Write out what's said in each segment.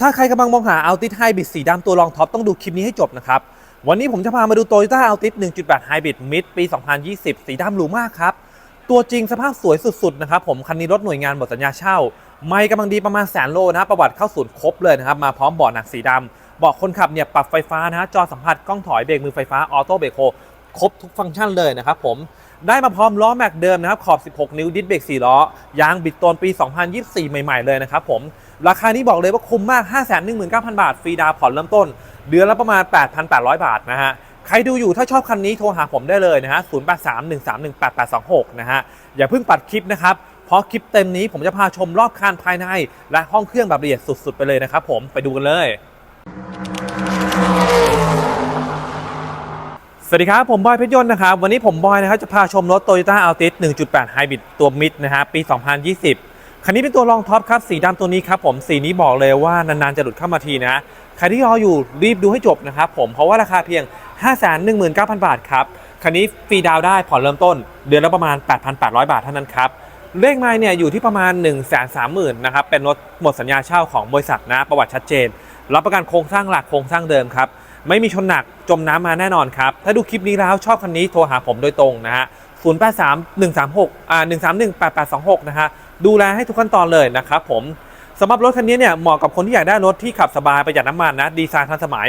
ถ้าใครกำลังมองหา Altis Hybrid สีดำตัวรองท็อปต้องดูคลิปนี้ให้จบนะครับ วันนี้ผมจะพามาดู Toyota Altis 1.8 Hybrid Mid ปี 2020 สีดำหรูมากครับ ตัวจริงสภาพสวยสุดๆนะครับผมคันนี้รถหน่วยงานหมดสัญญาเช่า ไม่กำลังดีประมาณแสนโลนะครับประวัติเข้าศูนย์ครบเลยนะครับมาพร้อมเบาะหนังสีดำเบาะคนขับเนี่ยปรับไฟฟ้านะฮะจอสัมผัสกล้องถอยเบรกมือไฟฟ้าออโต้เบรกโฮครบทุกฟังก์ชันเลยนะครับผมได้มาพร้อมล้อแม็กเดิมนะครับขอบ 16 นิ้วดิสเบรก4ล้อยางบิดโตนปี 2024 ใหม่ ๆ เลยนะครับผม ราคานี้บอกเลยว่าคุ้มมาก 519,000 บาท ฟรีดาวผ่อนเริ่มต้น เดือนละประมาณ 8,800 บาทนะฮะ ใครดูอยู่ถ้าชอบคันนี้โทรหาผมได้เลยนะฮะ 0831318826 นะฮะ อย่าเพิ่งปัดคลิปนะครับ เพราะคลิปเต็มนี้ผมจะพาชมรอบคันภายใน และห้องเครื่องแบบละเอียดสุดๆ ไปเลยนะครับผมไปดูกันเลยสวัสดีครับ ผมบอยเพชรยนต์นะครับ วันนี้ผมบอยนะครับจะพาชมรถ Toyota Altis 1.8 Hybrid ตัวมิดนะฮะปี 2020 คันนี้เป็นตัวรองท็อปครับสีดำตัวนี้ครับผมสีนี้บอกเลยว่านานๆจะหลุดเข้ามาทีนะใครที่รออยู่รีบดูให้จบนะครับผมเพราะว่าราคาเพียง 519,000 บาทครับคันนี้ฟรีดาวได้ผ่อนเริ่มต้น เดือนละประมาณ 8,800 บาทเท่านั้นครับเลขไมล์เนี่ยอยู่ที่ประมาณ 1 3 0 0 0 0นะครับเป็นรถหมดสัญญาเช่าของบริษัทนะประวัติชัดเจน รับประกันโครงสร้างหลักโครงสร้างเดิมครับไม่มีชนหนักจมน้ำมาแน่นอนครับถ้าดูคลิปนี้แล้วชอบคันนี้โทรหาผมโดยตรงนะฮะ083 136อ่า131 8826นะฮะ ดูแลให้ทุกขั้นตอนเลยนะครับผมสำหรับรถคันนี้เนี่ยเหมาะกับคนที่อยากได้รถที่ขับสบายประหยัดน้ำมันนะดีไซน์ทันสมัย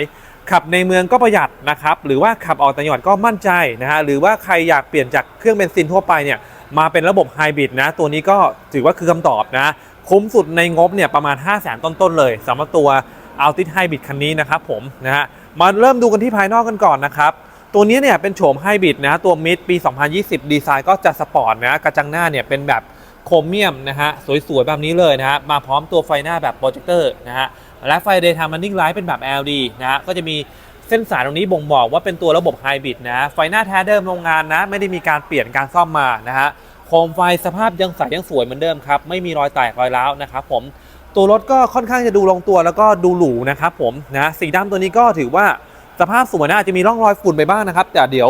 ขับในเมืองก็ประหยัดนะครับหรือว่าขับออกต่างจังหวัดก็มั่นใจนะฮะหรือว่าใครอยากเปลี่ยนจากเครื่องเบนซินทั่วไปเนี่ยมาเป็นระบบไฮบริดนะตัวนี้ก็ถือว่าคือคำตอบนะคุ้มสุดในงบเนี่ยประมาณ 5 0 0 0 0 0ต้นๆเลยสำหรับตัว Altis Hybrid คันนี้นะครับผมนะฮะมาเริ่มดูกันที่ภายนอกกันก่อนนะครับตัวนี้เนี่ยเป็นโฉมไฮบริดนะตัวมิดปี 2020 ดีไซน์ก็จะสปอร์ตนะกระจังหน้าเนี่ยเป็นแบบ โครเมียมนะฮะสวยๆแบบนี้เลยนะฮะมาพร้อมตัวไฟหน้าแบบโปรเจคเตอร์นะฮะและไฟ Daytime Running Light เป็นแบบ LED นะฮะก็จะมีเส้นสายตรงนี้บ่งบอกว่าเป็นตัวระบบไฮบริดนะไฟหน้าแท้เดิมโรงงานนะไม่ได้มีการเปลี่ยนการซ่อมมานะฮะโคมไฟสภาพยังใสยังสวยเหมือนเดิมครับไม่มีรอยแตกรอยร้าวนะครับผมตัวรถก็ค่อนข้างจะดูลงตัวแล้วก็ดูหรูนะครับผมนะสีดำตัวนี้ก็ถือว่าสภาพสวยนะอาจจะมีร่องรอยฝุ่นไปบ้างนะครับ แต่เดี๋ยว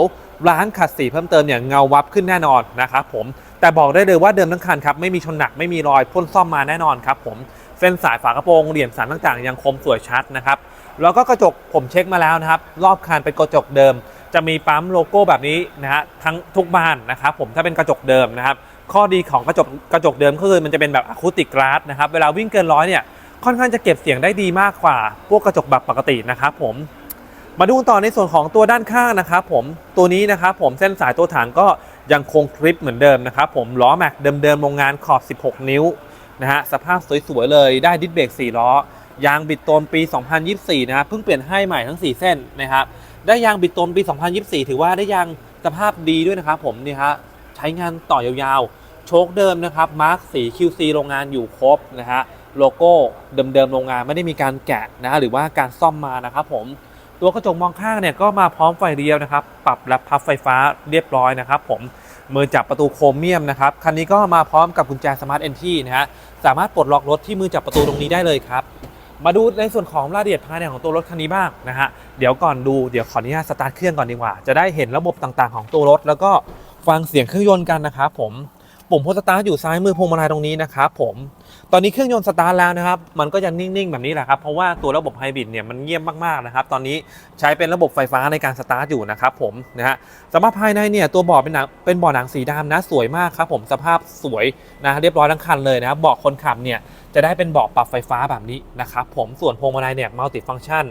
ร้านขัดสีเพิ่มเติมเนี่ยเงาวับขึ้นแน่นอนนะครับผม แต่บอกได้เลยว่าเดิมทั้งคันครับไม่มีชนหนักไม่มีรอยพ่นซ่อมมาแน่นอนครับผมเส้นสายฝากระโปรงเหลี่ยมสันต่างๆ ยังคมสวยชัดนะครับแล้วก็กระจกผมเช็คมาแล้วนะครับ รอบคันเป็นกระจกเดิม จะมีปั๊มโลโก้แบบนี้นะฮะทั้งทุกบานนะครับผมถ้าเป็นกระจกเดิมนะครับ ข้อดีของกระจกกระจกเดิมก็คือมันจะเป็นแบบอะคูติกก a าสนะครับเวลาวิ่งเกินร้อยเนี่ยค่อนข้างจะเก็บเสียงได้ดีมากกว่า พวกกระจกแบบปกตินะครับผมมาดูต่อในส่วนของตัวด้านข้างนะครับผมตัวนี้นะครับผมเส้นสายตัวถังก็ ยังคงคลิปเหมือนเดิมนะครับผมล้อแม็กเดิมๆโรงงานขอบ 16 นิ้วนะฮะสภาพสวยๆเลยได้ดิสเบรก4ล้อยางบิดโตนปี 2024 นะครับเพิ่งเปลี่ยนให้ใหม่ทั้ง 4 เส้นนะครับได้ยางบิดโตนปี 2024 ถือว่าได้ยางสภาพดีด้วยนะครับผมนี่ฮะใช้งานต่อยาวๆ โชคเดิมนะครับมาร์คสี QC โรงงานอยู่ครบนะฮะโลโก้เดิมๆโรงงานไม่ได้มีการแกะนะฮะหรือว่าการซ่อมมานะครับผม ตัวกระจกมองข้างเนี่ยก็มาพร้อมไฟเรียวนะครับ ปรับและพับไฟฟ้าเรียบร้อยนะครับ ผมมือจับประตูโครเมียมนะครับ คันนี้ก็มาพร้อมกับกุญแจสมาร์ทเอนทีนะฮะ สามารถปลดล็อกรถที่มือจับประตูตรงนี้ได้เลยครับ มาดูในส่วนของรายละเอียดภายในของตัวรถคันนี้บ้างนะฮะ เดี๋ยวก่อนดู เดี๋ยวขออนุญาตสตาร์ทเครื่องก่อนดีกว่า จะได้เห็นระบบต่างๆ ของตัวรถ แล้วก็ฟังเสียงเครื่องยนต์กันนะครับผม ปุ่มโพสตาร์ทอยู่ซ้ายมือพวงมาลัยตรงนี้นะครับผม ตอนนี้เครื่องยนต์สตาร์ทแล้วนะครับ มันก็ยังนิ่งๆ แบบนี้แหละครับ เพราะว่าตัวระบบไฮบริดเนี่ยมันเงียบมากๆนะครับ ตอนนี้ใช้เป็นระบบไฟฟ้าในการสตาร์ทอยู่นะครับผมนะฮะสำหรับภายในเนี่ยตัวเบาะเป็นหนังเป็นเบาะหนังสีดำนะสวยมากครับผมสภาพสวยนะเรียบร้อยทั้งคันเลยนะครับเบาะคนขับเนี่ยจะได้เป็นเบาะปรับไฟฟ้าแบบนี้นะครับผมส่วนพวงมาลัยเนี่ยมัลติฟังก์ชัน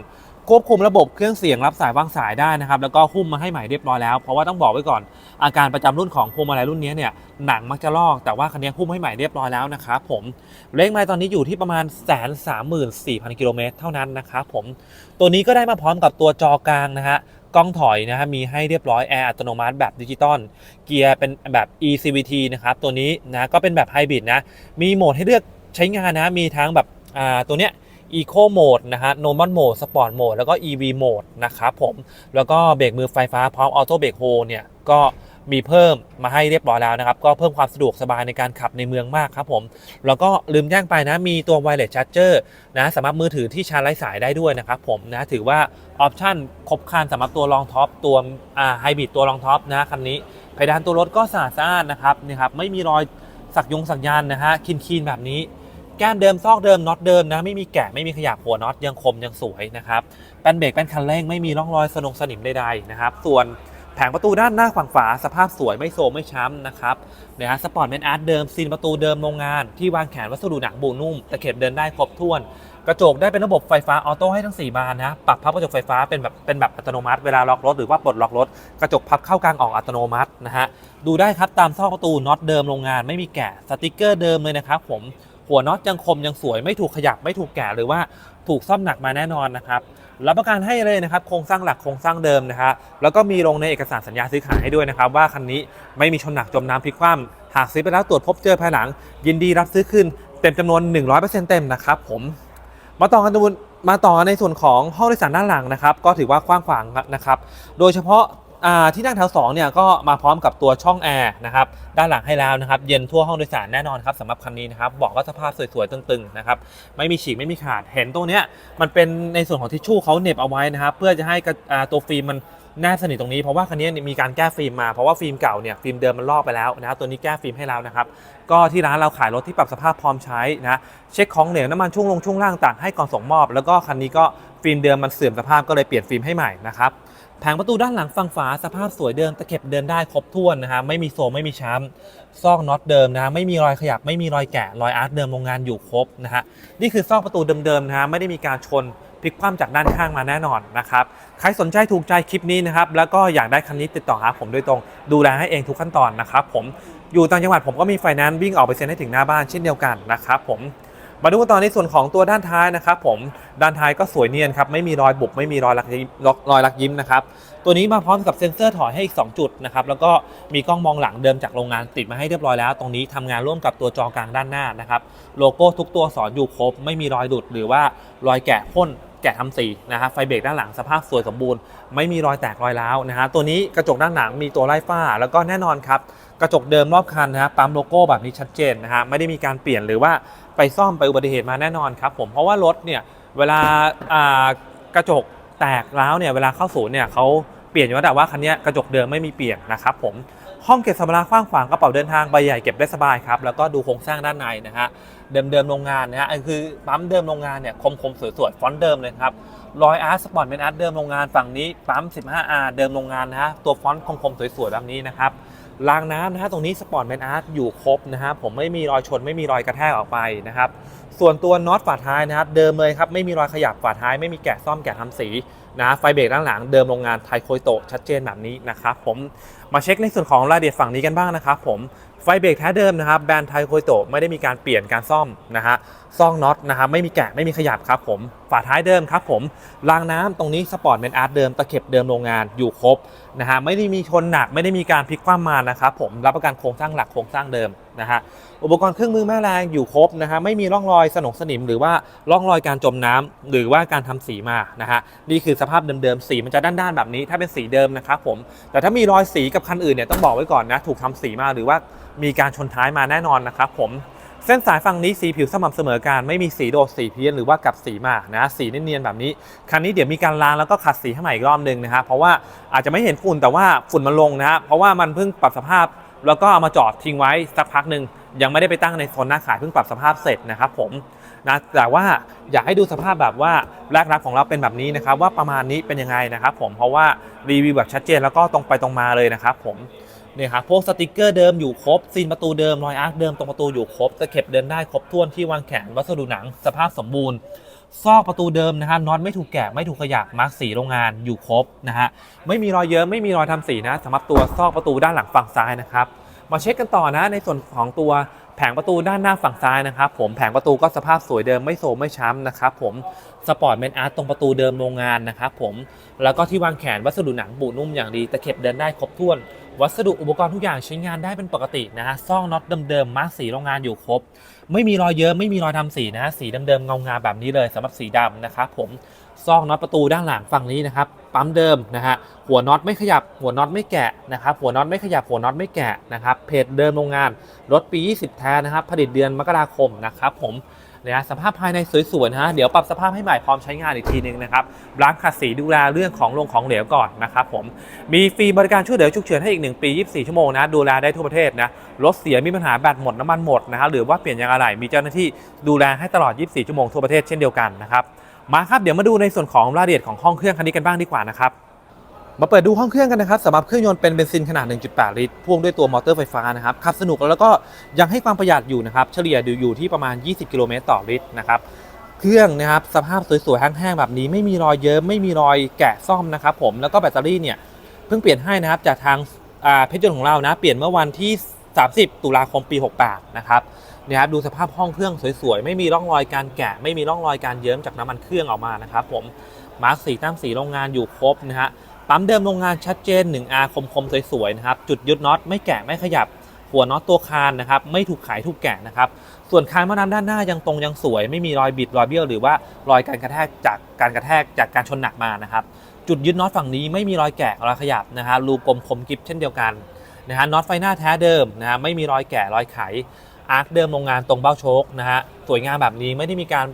ควบคุมระบบเครื่องเสียงรับสายวางสายได้นะครับ แล้วก็หุ้มมาให้ใหม่เรียบร้อยแล้ว เพราะว่าต้องบอกไว้ก่อนอาการประจำรุ่นของพวงมาลัยรุ่นนี้เนี่ยหนังมักจะลอกแต่ว่าคันนี้หุ้มให้ใหม่เรียบร้อยแล้วนะครับผมเลขไมล์ตอนนี้อยู่ที่ประมาณ1 3 4 0 0 0กิโลเมตรเท่านั้นนะครับผมตัวนี้ก็ได้มาพร้อมกับตัวจอกลางนะฮะกล้องถอยนะฮะมีให้เรียบร้อยแอร์อัตโนมัติแบบดิจิตอลเกียร์เป็นแบบ eCVT นะครับตัวนี้นะก็เป็นแบบไฮบริดนะมีโหมดให้เลือกใช้งานนะมีทั้งแบบอ่าตัวเนี้ย Eco Mode นะฮะ Normal Mode Sport Mode แล้วก็ EV Mode นะครับผม แล้วก็เบรกมือไฟฟ้าพร้อม Auto Brake Hold เนี่ย ก็มีเพิ่มมาให้เรียบร้อยแล้วนะครับ ก็เพิ่มความสะดวกสบายในการขับในเมืองมากครับผม แล้วก็ลืมแจ้งไปนะ มีตัว Wireless Charger นะสำหรับมือถือที่ชาร์จไร้สายได้ด้วยนะครับผมนะถือว่าออปชั่นครบครันสำหรับตัวรองท็อปตัวอ่าไฮบริดตัวรองท็อปนะคันนี้เพดานตัวรถก็สะอาดสะอานนะครับนี่ครับไม่มีรอยสักยงสักยันนะฮะคินคีนแบบนี้ แก้มเดิมซอกเดิมน็อตเดิมนะไม่มีแกะไม่มีขยับหัวน็อตยังคมยังสวยนะครับแป้นเบรกแป้นคันเร่งไม่มีร่องรอยสนงสนิมใดๆนะครับส่วนแผงประตูด้านหน้าฝั่งฝาสภาพสวยไม่โซมไม่ช้ำนะครับนะฮะสปอร์ตเมนอาร์ตเดิมซีนประตูเดิมโรงงานที่วางแขนวัสดุหนังบูนุ่มตะเข็บเดินได้ครบถ้วน กระจกได้เป็นระบบไฟฟ้าออโต้ให้ทั้ง 4 บานนะปรับพับกระจกไฟฟ้าเป็นแบบเป็นแบบอัตโนมัติเวลาล็อกรถหรือว่าปลดล็อกรถ กระจกพับเข้ากลางออกอัตโนมัตินะฮะดูได้ครับตามซอกประตูน็อตเดิมโรงงานไม่มีแกะสติกเกอร์เดิมเลยนะครับผม หัวน็อตยังคมยังสวยไม่ถูกขยับไม่ถูกแกะหรือว่าถูกซ่อมหนักมาแน่นอนนะครับรับประกันให้เลยนะครับโครงสร้างหลักโครงสร้างเดิมนะฮะแล้วก็มีลงในเอกสารสัญญาซื้อขายให้ด้วยนะครับ ว่าคันนี้ไม่มีชนหนักจมน้ำพลิกคว่ำหากซื้อไปแล้วตรวจพบเจอภายหลัง ยินดีรับซื้อคืนเต็มจำนวน 100%เต็มนะครับผมมาต่อกันมาต่อในส่วนของห้องโดยสารด้านหลังนะครับ ก็ถือว่ากว้างขวางนะครับ โดยเฉพาะ ที่นั่งแถว2เนี่ยก็มาพร้อมกับตัวช่องแอร์นะครับด้านหลังให้แล้วนะครับเย็นทั่วห้องโดยสารแน่นอนครับสำหรับคันนี้นะครับบอกก็สภาพสวยๆตึงๆนะครับไม่มีฉีกไม่มีขาดเห็นตรงเนี้ยมันเป็นในส่วนของทิชชู่เขาเน็บเอาไว้นะครับเพื่อจะให้ตัวฟิล์มมันแน่สนิทตรงนี้เพราะว่าคันนี้มีการแก้ฟิล์มมาเพราะว่าฟิล์มเก่าเนี่ยฟิล์มเดิมมันลอกไปแล้วนะครับตัวนี้แก้ฟิล์มให้แล้วนะครับก็ที่ร้านเราขายรถที่ปรับสภาพพร้อมใช้นะเช็คของเหลวน้ำมันช่วงลงช่วงล่างต่างให้ก่อนส่งมอบ แล้วก็คันนี้ก็ฟิล์มเดิมมันเสื่อมสภาพก็เลยเปลี่ยนฟิล์มให้ใหม่นะครับ แผงประตูด้านหลังฝั่งฝาสภาพสวยเดิมตะเข็บเดินได้ครบถ้วนนะฮะไม่มีโซมไม่มีช้ำซอกน็อตเดิมนะฮะไม่มีรอยขยับไม่มีรอยแกะรอยอาร์ตเดิมโรงงานอยู่ครบนะฮะนี่คือซอกประตูเดิมๆนะฮะไม่ได้มีการชนพลิกคว่ำจากด้านข้างมาแน่นอนนะครับใครสนใจถูกใจคลิปนี้นะครับแล้วก็อยากได้คันนี้ติดต่อหาผมโดยตรง ดูแลให้เองทุกขั้นตอนนะครับผมอยู่ต่างจังหวัดผมก็มีไฟแนนซ์วิ่งออกไปเซ็นให้ถึงหน้าบ้านเช่นเดียวกันนะครับผม มาดูกันต่อในส่วนของตัวด้านท้ายนะครับผมด้านท้ายก็สวยเนียนครับไม่มีรอยบุบไม่มีรอยลักยิ้มรอยรักยิ้มนะครับตัวนี้มาพร้อมกับเซ็นเซอร์ถอยให้อีก 2 จุดนะครับแล้วก็มีกล้องมองหลังเดิมจากโรงงานติดมาให้เรียบร้อยแล้ว ตรงนี้ทำงานร่วมกับตัวจอกลางด้านหน้านะครับโลโก้ทุกตัวสอนอยู่ครบ ไม่มีรอยดุดหรือว่ารอยแกะพ่น แกะทำสีนะฮะไฟเบรกด้านหลังสภาพสวยสมบูรณ์ ไม่มีรอยแตกรอยร้าวนะฮะตัวนี้กระจกด้านหลังมีตัวไล่ฝ้า แล้วก็แน่นอนครับ กระจกเดิมรอบคันนะฮะปั๊มโลโก้แบบนี้ชัดเจนนะฮะไม่ได้มีการเปลี่ยนหรือว่าไปซ่อมไปอุบัติเหตุมาแน่นอนครับผมเพราะว่ารถเนี่ยเวลาอ่ากระจกแตกร้าวเนี่ยเวลาเข้าศูนย์เนี่ยเขาเปลี่ยนอยู่แล้วแต่ว่าคันนี้กระจกเดิมไม่มีเปลี่ยนนะครับผม ห้องเก็บสัมภาระกว้างขวางกระเป๋าเดินทางใบใหญ่เก็บได้สบายครับแล้วก็ดูโครงสร้างด้านในนะฮะเดิมเดิมๆโรงงานนะฮะคือปั๊มเดิมโรงงานเนี่ยคมคมๆสวยๆฟอนต์เดิมเลยครับรอยอาร์ตสปอร์ตเป็นอาร์ตเดิมโรงงานฝั่งนี้ปั๊ม 15R เดิมโรงงานนะฮะตัวฟอนต์คมๆสวยๆแบบนี้นะครับรางน้ำนะฮะตรงนี้สปอร์ตเป็นอาร์ตอยู่ครบนะฮะผมไม่มีรอยชนไม่มีรอยกระแทกออกไปนะครับส่วนตัวน็อตฝาท้ายนะครับเดิมเลยครับไม่มีรอยขยับฝาท้ายไม่มีแกะซ่อมแกะทำสี นะไฟเบรกด้านหลังเดิมโรงงานไทโคยโตะชัดเจนแบบนี้นะครับผมมาเช็คในส่วนของรายละเอียดฝั่งนี้กันบ้างนะครับผมไฟเบรกแท้เดิมนะครับแบรนด์ไทโคยโตะไม่ได้มีการเปลี่ยนการซ่อมนะฮะซ่องน็อตนะครับไม่มีแกะไม่มีขยับครับผมฝาท้ายเดิมครับผมรางน้ำตรงนี้สปอร์ตเป็นอาร์ตเดิมตะเข็บเดิมโรงงานอยู่ครบนะฮะไม่ได้มีชนหนักไม่ได้มีการพลิกคว่ำมานะครับผมรับประกันโครงสร้างหลักโครงสร้างเดิม นะฮะอุปกรณ์เครื่องมือแม่แรงอยู่ครบนะฮะไม่มีร่องรอยสนองสนิม หรือว่าร่องรอยการจมน้ำหรือว่าการทำสีมานะฮะนี่คือสภาพเดิมๆสีมันจะด้านๆแบบนี้ ถ้าเป็นสีเดิมนะครับผมแต่ถ้ามีรอยสีกับคันอื่นเนี่ยต้องบอกไว้ก่อนนะถูกทำสีมาหรือว่ามีการชนท้ายมาแน่นอนนะครับผมเส้นสายฝั่งนี้สีผิวสม่ำเสมอกันไม่มีสีโดดสีเพี้ยนหรือว่ากับสีมานะสีเนียนๆแบบนี้ คันนี้เดี๋ยวมีการล้างแล้วก็ขัดสีให้ใหม่อีกรอบหนึ่งนะฮะเพราะว่าอาจจะไม่เห็นฝุ่นแต่ว่าฝุ่นมันลงนะฮะเพราะว่ามันเพิ่งปรับสภาพ แล้วก็เอามาจอดทิ้งไว้สักพักหนึ่งยังไม่ได้ไปตั้งในโซนหน้าขายเพิ่งปรับสภาพเสร็จนะครับผมนะแต่ว่าอยากให้ดูสภาพแบบว่าแรกรับของเราเป็นแบบนี้นะครับ ว่าประมาณนี้เป็นยังไงนะครับผมเพราะว่ารีวิวแบบชัดเจนแล้วก็ตรงไปตรงมาเลยนะครับผมเนี่ยครับพวกสติกเกอร์เดิมอยู่ครบซีนประตูเดิมรอยอาร์คเดิมตรงประตูอยู่ครบตะเข็บเดินได้ครบถ้วนที่วางแขนวัสดุหนังสภาพสมบูรณ์ ซอกประตูเดิมนะฮะน็อตไม่ถูกแกะไม่ถูกขยับมาร์กสีโรงงานอยู่ครบนะฮะไม่มีรอยเยิ้มไม่มีรอยทำสีนะสำหรับตัวซอกประตูด้านหลังฝั่งซ้ายนะครับมาเช็คกันต่อนะในส่วนของตัวแผงประตูด้านหน้าฝั่งซ้ายนะครับผมแผงประตูก็สภาพสวยเดิมไม่โซมไม่ช้ำนะครับผมสปอร์ตเมนอาร์ตตรงประตูเดิมโรงงานนะครับผมแล้วก็ที่วางแขนวัสดุหนังบูนุ่มอย่างดีตะเข็บเดินได้ครบถ้วน วัสดุอุปกรณ์ทุกอย่างใช้งานได้เป็นปกตินะฮะซ่องน็อตเดิมๆมาร์กสีโรงงานอยู่ครบ ไม่มีรอยเยิ้มไม่มีรอยทำสีนะฮะสีเดิมๆเงางาแบบนี้เลยสำหรับสีดำนะครับผมซ่องน็อตประตูด้านหลังฝั่งนี้นะครับปั๊มเดิมนะฮะหัวน็อตไม่ขยับหัวน็อตไม่แกะนะครับหัวน็อตไม่ขยับหัวน็อตไม่แกะนะครับเพจเดิมโรงงานรถปี 20 แท้นะครับผลิตเดือนมกราคมนะครับผม นะสภาพภายในสวยๆฮะเดี๋ยวปรับสภาพให้ใหม่พร้อมใช้งานอีกทีหนึงนะครับล้างขัดสีดูแลเรื่องของลงของเหลวก่อนนะครับผมมีฟรีบริการช่วยเหลือฉุกเฉินให้อีก 1 ปี 24 ชั่วโมงนะดูแลได้ทั่วประเทศนะรถเสียมีปัญหาแบตหมดน้ำมันหมดนะฮะหรือว่าเปลี่ยนยางอะไหล่มีเจ้าหน้าที่ดูแลให้ตลอด 24 ชั่วโมงทั่วประเทศเช่นเดียวกันนะครับมาครับเดี๋ยวมาดูในส่วนของรายละเอียดของห้องเครื่องคันนี้กันบ้างดีกว่านะครับ มาเปิดดูห้องเครื่องกันนะครับสำหรับเครื่องยนต์เป็นเบนซินขนาด 1.8 ลิตร พ่วงด้วยตัวมอเตอร์ไฟฟ้านะครับขับสนุกแล้วก็ยังให้ความประหยัดอยู่นะครับ เฉลี่ยอยู่ที่ประมาณ 20 กิโลเมตรต่อลิตรนะครับเครื่องนะครับสภาพสวยๆแห้งๆแบบนี้ไม่มีรอยเยิ้มไม่มีรอยแกะซ่อมนะครับผมแล้วก็แบตเตอรี่เนี่ยเพิ่งเปลี่ยนให้นะครับจากทางเพชรยนต์ของเรานะเปลี่ยนเมื่อวันที่ 30 ตุลาคมปี 68 นะครับนี่ยครับดูสภาพห้องเครื่องสวยๆ ไม่มีร่องรอยการแกะ ไม่มีร่องรอยการเยิ้มจากน้ำมันเครื่องออกมานะครับผมมาร์กสีตั้งสีโรงงานอยู่ครบนะฮะ ปั๊มเดิมโรงงานชัดเจน 1R คมๆสวยๆนะครับจุดยึดน็อตไม่แกะไม่ขยับ หัวน็อตตัวคานนะครับไม่ถูกไขถูกแกะนะครับส่วนคานมะน้ำด้านหน้ายังตรงยังสวย ไม่มีรอยบิดรอยเบี้ยวหรือว่ารอยการกระแทกจากการกระแทกจากการชนหนักมานะครับจุดยึดน็อตฝั่งนี้ไม่มีรอยแกะรอยขยับนะฮะรูกลมคมกริบเช่นเดียวกันนะฮะน็อตไฟหน้าแท้เดิมนะฮะไม่มีรอยแกะรอยไขอาร์คเดิมโรงงานตรงเบ้าโชคนะฮะสวยงามแบบนี้ไม่ได้มีการ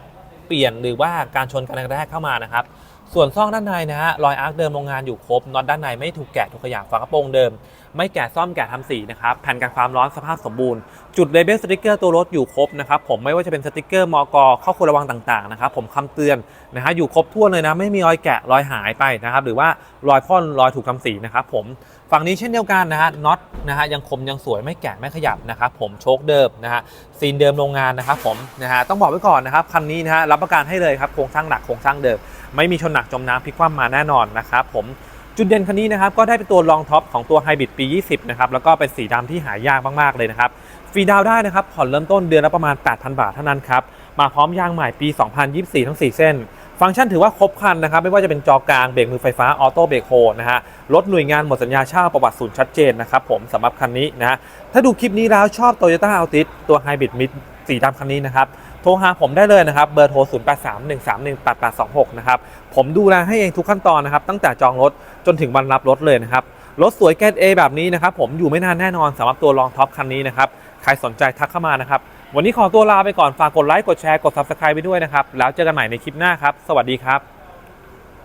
เปลี่ยนหรือว่าการชนการกระแทกเข้ามานะครับ ส่วนซ่องด้านในนะฮะรอยอาร์คเดิมโรงงานอยู่ครบน็อตด้านในไม่ถูกแกะถูกขยับฝากระโปรงเดิม ไม่แกะซ่อมแกะทำสีนะครับแผ่นกันความร้อนสภาพสมบูรณ์ จุดเลเบลสติกเกอร์ตัวรถอยู่ครบนะครับผมไม่ว่าจะเป็นสติกเกอร์มอกข้อควรระวังต่างๆนะครับผมคำเตือนนะฮะอยู่ครบทั่วเลยนะไม่มีรอยแกะรอยหายไปนะครับหรือว่ารอยพ่นรอยถูกทำสีนะครับผมฝั่งนี้เช่นเดียวกันนะฮะน็อตนะฮะยังคมยังสวยไม่แกะไม่ขยับนะครับผมโชคเดิมนะฮะซีนเดิมโรงงานนะครับผมนะฮะต้องบอกไว้ก่อนนะครับคันนี้นะฮะรับประกันให้เลยครับโครงสร้างหนักโครงสร้างเดิม ไม่มีชนหนักจมน้ำพลิกคว่ำมาแน่นอนนะครับผม จุดเด่นคันนี้นะครับก็ได้เป็นตัวรองท็อปของตัวไฮบริดปี 20 นะครับ แล้วก็เป็นสีดำที่หายากมากๆเลยนะครับฟรีดาวได้นะครับผ่อนเริ่มต้นเดือนละประมาณ 8,000 บาทเท่านั้นครับ มาพร้อมยางใหม่ปี 2024 ทั้ง 4 เส้น ฟังก์ชันถือว่าครบครันนะครับ ไม่ว่าจะเป็นจอกลางเบรกมือไฟฟ้าออโต้เบรกโฮนะฮะรถหน่วยงานหมดสัญญาเช่าประวัติศูนย์ชัดเจนนะครับผมสำหรับคันนี้นะฮะถ้าดูคลิปนี้แล้วชอบ Toyota Altis ตัวไฮบริดมิดสีดำคันนี้นะครับ โทรหาผมได้เลยนะครับ เบอร์โทร 0831318826 นะครับ ผมดูแลให้เองทุกขั้นตอนนะครับ ตั้งแต่จองรถจนถึงวันรับรถเลยนะครับ รถสวยแกรด A แบบนี้นะครับ ผมอยู่ไม่นานแน่นอนสำหรับตัวรองท็อปคันนี้นะครับ ใครสนใจทักเข้ามานะครับ วันนี้ขอตัวลาไปก่อน ฝากกดไลค์ กดแชร์ กด Subscribe ไปด้วยนะครับ แล้วเจอกันใหม่ในคลิปหน้าครับ สวัสดีครับ